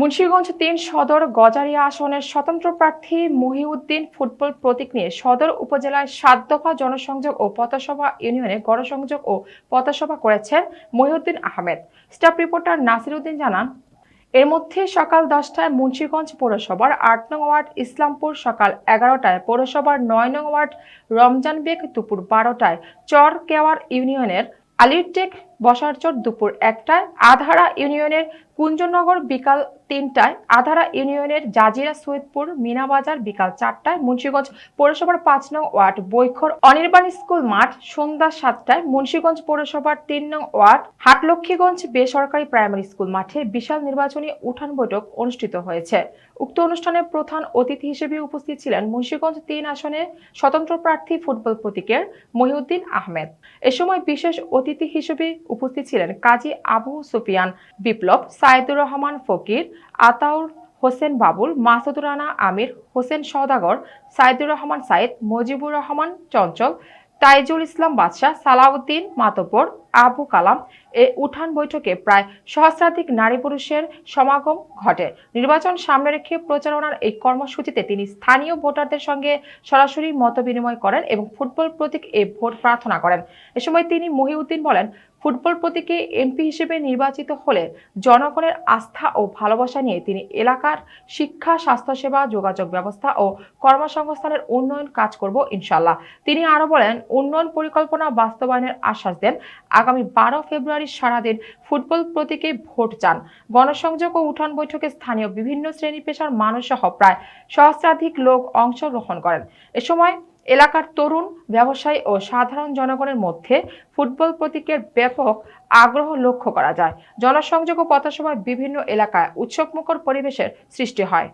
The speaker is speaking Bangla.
মুন্সিগঞ্জ তিন সদর গজারিয়া আসনের স্বতন্ত্র প্রার্থী মহিউদ্দিন ফুটবল প্রতীক নিয়ে সদর উপজেলায় সাত দফা জনসংযোগ ও পথসভা ইউনিয়নে গণসংযোগ ও পথসভা করেছেন মহিউদ্দিন আহমেদ। স্টাফ রিপোর্টার নাসির উদ্দিন জানান, এর মধ্যে সকাল দশটায় মুন্সিগঞ্জ পৌরসভার আট নং ওয়ার্ড, ইসলামপুর সকাল এগারোটায় পৌরসভার নয় নং ওয়ার্ড, রমজান বেগ দুপুর বারোটায় চর কেওয়ার ইউনিয়নের আলিরটেক বসারচর দুপুর একটায়, আধারা ইউনিয়নের কুঞ্জনগর বিকাল তিনটায়, আধারা ইউনিয়নের জাজিরা সৈয়দপুর মিনাবাজার বিকাল চারটায়, মুন্সিগঞ্জ পৌরসভার পাঁচ নং ওয়ার্ড বৈখর অনির্বাণ স্কুল মাঠ সন্ধ্যা সাতটায়, মুন্সিগঞ্জ পৌরসভার তিন নং ওয়ার্ড হাটলক্ষ্মীগঞ্জ বেসরকারি প্রাইমারি স্কুল মাঠে বিশাল নির্বাচনী উঠান বৈঠক অনুষ্ঠিত হয়েছে। উক্ত অনুষ্ঠানে প্রধান অতিথি হিসেবে উপস্থিত ছিলেন মুন্সিগঞ্জ তিন আসনে স্বতন্ত্র প্রার্থী ফুটবল প্রতীকের মহিউদ্দিন আহমেদ। এ সময় বিশেষ অতিথি হিসেবে উপস্থিত ছিলেন কাজী আবু সুফিয়ান, বিপ্লব সাইদুর রহমান ফকির, আতাউর হোসেন বাবুল, মাসুদুর রানা আমির, হোসেন সওদাগর, সাইদুর রহমান সাইদ, মজিবুর রহমান চঞ্চল, তাইজুল ইসলাম বাদশাহ, সালাউদ্দিন মাতব্বর, আবু কালাম। এ উঠান বৈঠকে প্রায় সহস্রাধিক নারী পুরুষের সমাগম ঘটে। নির্বাচন সামনে রেখে প্রচারণার এই কর্মসূচিতে তিনি স্থানীয় ভোটারদের সঙ্গে সরাসরি মত বিনিময় করেন এবং ফুটবল প্রতীক এ ভোট প্রার্থনা করেন। এ সময় তিনি মহিউদ্দিন বলেন ফুটবল প্রতীকে এমপি হিসেবে নির্বাচিত হলে জনগণের আস্থা ও ভালোবাসা নিয়ে তিনি এলাকার শিক্ষা, স্বাস্থ্যসেবা, যোগাযোগ ব্যবস্থা ও কর্মসংস্থানের উন্নয়ন কাজ করব ইনশাল্লাহ তিনি আরও বলেন, উন্নয়ন পরিকল্পনা বাস্তবায়নের আশ্বাস দেন। আগামী বারো ফেব্রুয়ারি সারাদিন ফুটবল প্রতীকে ভোট চান। গণসংযোগ ও উঠান বৈঠকে স্থানীয় বিভিন্ন শ্রেণি পেশার মানুষ সহ প্রায় সহস্রাধিক লোক অংশগ্রহণ করেন। এ সময় এলাকার তরুণ ব্যবসায়ী ও সাধারণ জনগণের মধ্যে ফুটবল প্রতীকের ব্যাপক আগ্রহ লক্ষ্য করা যায়। জনসংযোগ ও পথসভায় বিভিন্ন এলাকায় উৎসবমুখর পরিবেশের সৃষ্টি হয়।